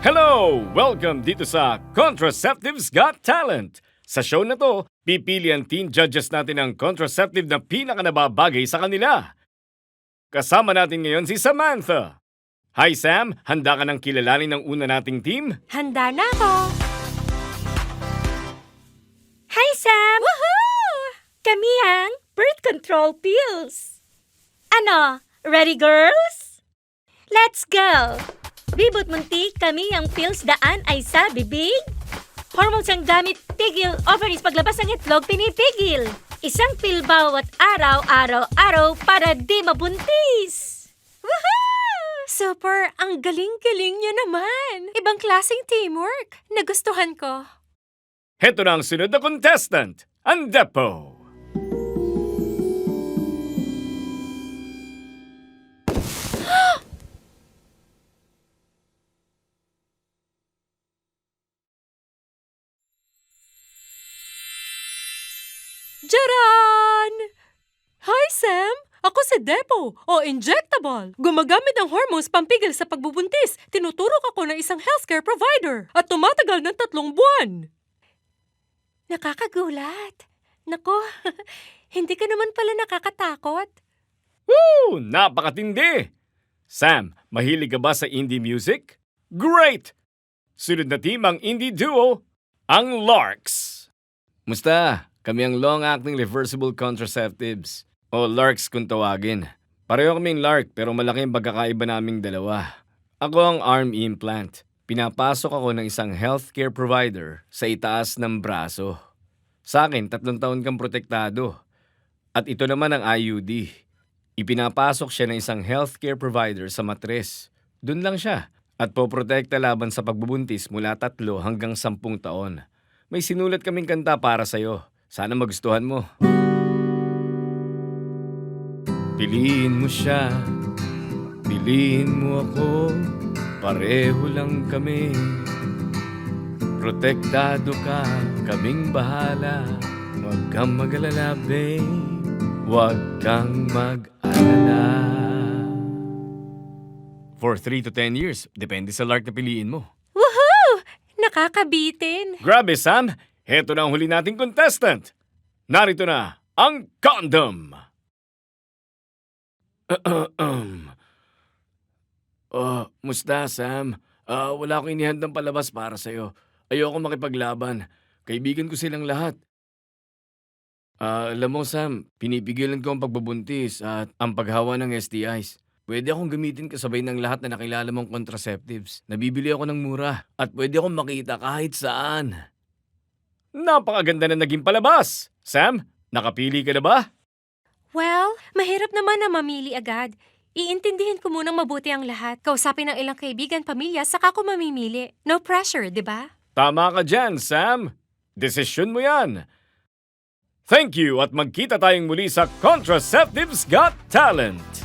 Hello! Welcome dito sa Contraceptives Got Talent. Sa show na to, pipili ang teen judges natin ng contraceptive na pinakanababagay sa kanila. Kasama natin ngayon si Samantha. Hi Sam, handa ka ng kilalanin ng una nating team? Handa na ako. Hi, Sam! Woohoo! Kami ang birth control pills. Ano, ready girls? Let's go! Bibot munti, kami ang pills daan ay sa bibig. Hormones ang gamit, tigil, ovaries paglabas ng itlog, pinipigil. Isang pill bawat araw, araw, araw para di mabuntis. Woohoo! Super! Ang galing-galing niyo naman! Ibang klaseng teamwork. Nagustuhan ko. Heto na ang sunod na contestant, ang Depo. Jaran! Hi, Sam! Ako si Depo, o injectable. Gumagamit ng hormones pampigil sa pagbubuntis. Tinuturok ako ng isang healthcare provider at tumatagal ng tatlong buwan. Nakakagulat. Nako, hindi ka naman pala nakakatakot. Woo! Napakatindi! Sam, mahilig ka ba sa indie music? Great! Sunod na team ang indie duo, ang Larks. Musta? Kami ang long-acting reversible contraceptives. O Larks kung tawagin. Pareho kaming Lark pero malaki ang pagkakaiba naming dalawa. Ako ang arm implant. Pinapasok ako ng isang healthcare provider sa itaas ng braso. Sa akin, tatlong taon kang protektado. At ito naman ang IUD. Ipinapasok siya ng isang healthcare provider sa matres. Doon lang siya. At poprotekta laban sa pagbubuntis mula tatlo hanggang sampung taon. May sinulat kaming kanta para sa'yo. Sana magustuhan mo. Piliin mo siya, piliin mo ako, pareho lang kami. Protektado ka, kaming bahala, huwag kang mag-alala, babe. Huwag kang mag-alala. For 3 to 10 years, depende sa lark na piliin mo. Woohoo! Nakakabitin. Grabe, Sam! Heto na ang huli nating contestant. Narito na ang condom. Ahem. Oh, musta, Sam? Ah, wala akong inihandang palabas para sa'yo. Ayoko makipaglaban. Kaibigan ko silang lahat. Ah, alam mo, Sam, pinipigilan ko ang pagbubuntis at ang paghawa ng STIs. Pwede akong gamitin kasabay ng lahat na nakilala mong contraceptives. Nabibili ako ng mura at pwede akong makita kahit saan. Napakaganda na naging palabas! Sam, nakapili ka na ba? Well, mahirap naman na mamili agad. Iintindihin ko munang mabuti ang lahat. Kausapin ng ilang kaibigan, pamilya, saka ko mamimili. No pressure, di ba? Tama ka dyan, Sam. Desisyon mo yan. Thank you at magkita tayong muli sa Contraceptives Got Talent.